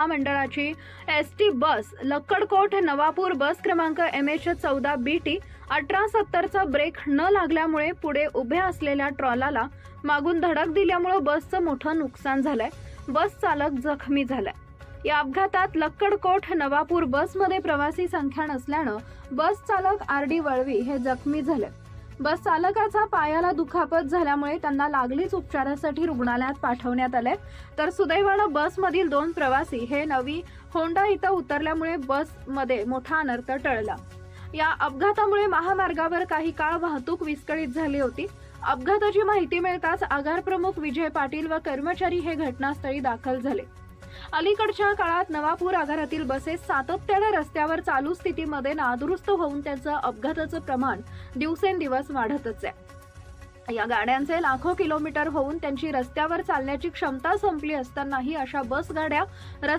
महामंडळाची S T bus Lakkadkot Navapur bus क्रमांक M H चौदा बी टी अठरा सत्तरचा ब्रेक न लागल्यामुळे पुढे उभ्या असलेल्या ट्रॉलाला मागून धडक दिल्यामुळे बसचं मोठं नुकसान झालंय. बस चालक जखमी झालाय. या अपघातात लक्कडकोट नवापूर बसमध्ये प्रवासी संख्या नसल्यानं बस चालक आर डी वळवी हे जखमी झाले. बस चालकाचा पायाला दुखापत झाल्यामुळे त्यांना लागलीच उपचारासाठी रुग्णालयात पाठवण्यात आले. तर सुदैवानं बसमधील दोन प्रवासी हे नवी होंडा इथं उतरल्यामुळे बसमध्ये मोठा अनर्थ टळला. या अपघातामुळे महामार्गावर काही काळ वाहतूक विस्कळीत झाली होती. अपघाताची माहिती मिळताच आगार प्रमुख विजय पाटील व कर्मचारी हे घटनास्थळी दाखल झाले. अलीकडच्या काळात नवापूर आगारातील बसेस सातत्याने रस्त्यावर चालू स्थितीमध्ये नादुरुस्त होऊन त्यांचं अपघाताचं प्रमाण दिवसेंदिवस वाढतच आहे. या गाड्यांचे लाखो किलोमीटर होऊन त्यांची रस्त्यावर चालण्याची क्षमता संपली असतानाही अशा बस गाड्या रस्त्या